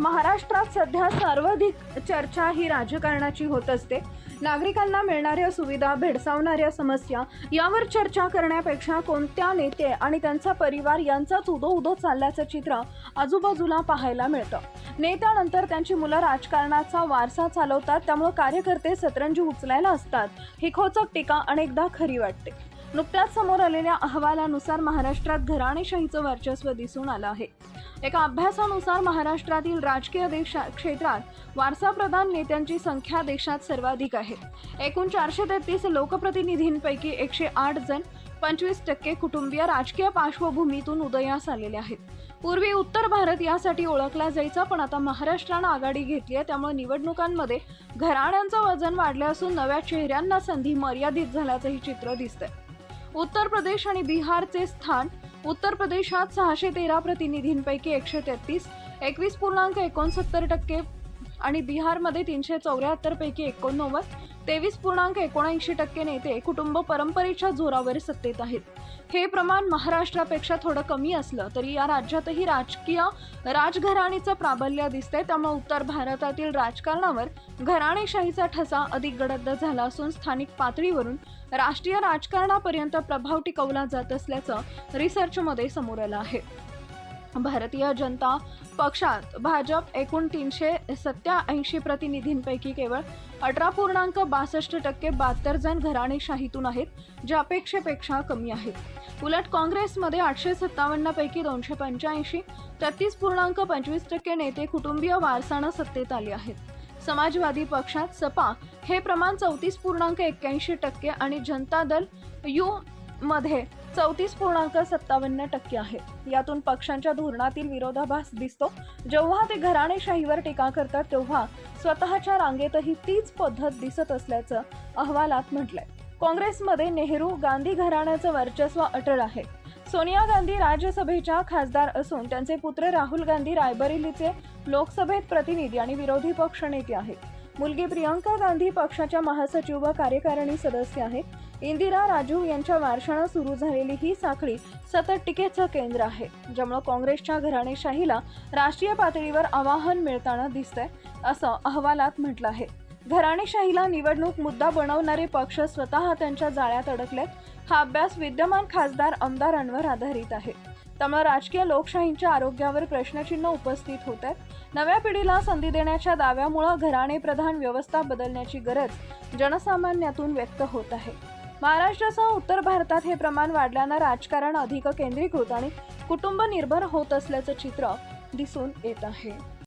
महाराष्ट्रात सध्या सर्वाधिक चर्चा ही राजकारणाची होत असते. नागरिकांना मिळणाऱ्या सुविधा भेडसावणाऱ्या समस्या यावर चर्चा करण्यापेक्षा कोणत्या नेते आणि त्यांचा परिवार यांचाच उदो उदो चालल्याचं चित्र आजूबाजूला पाहायला मिळतं. नेत्यानंतर त्यांची मुलं राजकारणाचा वारसा चालवतात त्यामुळे कार्यकर्ते सतरंजी उचलायला असतात. ही खोचक टीका अनेकदा खरी वाटते. नुकत्याच समोर आलेल्या अहवालानुसार महाराष्ट्रात घराणेशाहीचं वर्चस्व दिसून आलं आहे. एका अभ्यासानुसार महाराष्ट्रातील राजकीय देशा क्षेत्रात वारसाप्रधान नेत्यांची संख्या देशात सर्वाधिक आहे. एकूण चारशे तेहतीस लोकप्रतिनिधींपैकी एकशे आठ जण पंचवीस टक्के कुटुंबीय राजकीय पार्श्वभूमीतून उदयास आलेले आहेत. पूर्वी उत्तर भारत यासाठी ओळखला जायचा पण आता महाराष्ट्रानं आघाडी घेतली आहे त्यामुळे निवडणुकांमध्ये घराण्यांचं वजन वाढलं असून नव्या चेहऱ्यांना संधी मर्यादित झाल्याचंही चित्र दिसतंय. उत्तर प्रदेश आणि बिहारचे स्थान. उत्तर प्रदेशात सहाशे तेरा प्रतिनिधींपैकी एकशे तेहतीस एकवीस पूर्णांक एकोणसत्तर टक्के आणि बिहारमध्ये तीनशे चौऱ्याहत्तर पैकी एकोणनव्वद तेवीस पूर्णांक एकोणऐंशी टक्के नेते कुटुंब परंपरेच्या जोरावर सत्तेत आहेत. हे प्रमाण महाराष्ट्रापेक्षा थोडं कमी असलं तरी या राज्यातही राजकीय राजघराणीचं प्राबल्य दिसतंय. त्यामुळे उत्तर भारतातील राजकारणावर घराणेशाहीचा ठसा अधिक गडद झाला असून स्थानिक पातळीवरून राष्ट्रीय राजकारणापर्यंत प्रभाव टिकवला जात असल्याचं रिसर्चमध्ये समोर आलं आहे. भारतीय जनता पक्षात भाजप एकूण तीनशे सत्याऐंशी प्रतिनिधींपैकी केवळ अठरा पूर्णांक बासष्ट टक्के बहात्तर जण घराणेशाहीतून आहेत जे अपेक्षेपेक्षा कमी आहेत. उलट काँग्रेसमध्ये आठशे सत्तावन्नपैकी दोनशे पंच्याऐंशी तेहतीस पूर्णांक पंचवीस टक्के नेते कुटुंबीय वारसानं सत्तेत आले आहेत. समाजवादी पक्षात सपा हे प्रमाण चौतीस पूर्णांक एक्क्याऐंशी टक्के आणि जनता दल यू मध्ये चौतीस पूर्णांक सत्तावन्न टक्के आहे. यातून पक्षांच्या धोरणातील विरोधाभास दिसतो. जेव्हा ते घराणेशाहीवर टीका करतात तेव्हा स्वतःच्या रांगेतही तीच पद्धत दिसत असल्याचं अहवालात म्हटलंय. काँग्रेसमध्ये नेहरू गांधी घराण्याचं वर्चस्व अटळ आहे. सोनिया गांधी राज्यसभेच्या खासदार असून त्यांचे पुत्र राहुल गांधी रायबरेलीचे लोकसभेत प्रतिनिधी आणि विरोधी पक्ष नेते आहेत. मुलगी प्रियंका गांधी पक्षाच्या महासचिव व कार्यकारिणी सदस्य आहेत. इंदिरा राजू यांच्या वारशानं सुरू झालेली ही साखळी सतत टीकेचं केंद्र आहे. ज्यामुळे काँग्रेसच्या घराणेशाहीला राष्ट्रीय पातळीवर आवाहन मिळताना दिसतंय असं अहवालात म्हटलं आहे. घराणेशाहीला निवडणूक मुद्दा बनवणारे पक्ष स्वतः त्यांच्या जाळ्यात अडकलेत. हा अभ्यास विद्यमान खासदार आमदारांवर आधारित आहे. त्यामुळे राजकीय लोकशाहींच्या आरोग्यावर प्रश्नचिन्ह उपस्थित होत आहेत. नव्या पिढीला संधी देण्याच्या दाव्यामुळं घराणे प्रधान व्यवस्था बदलण्याची गरज जनसामान्यातून व्यक्त होत आहे. महाराष्ट्रासह उत्तर भारतात हे प्रमाण वाढल्यानं राजकारण अधिक केंद्रीकृत आणि कुटुंब निर्भर होत असल्याचं चित्र दिसून येत आहे.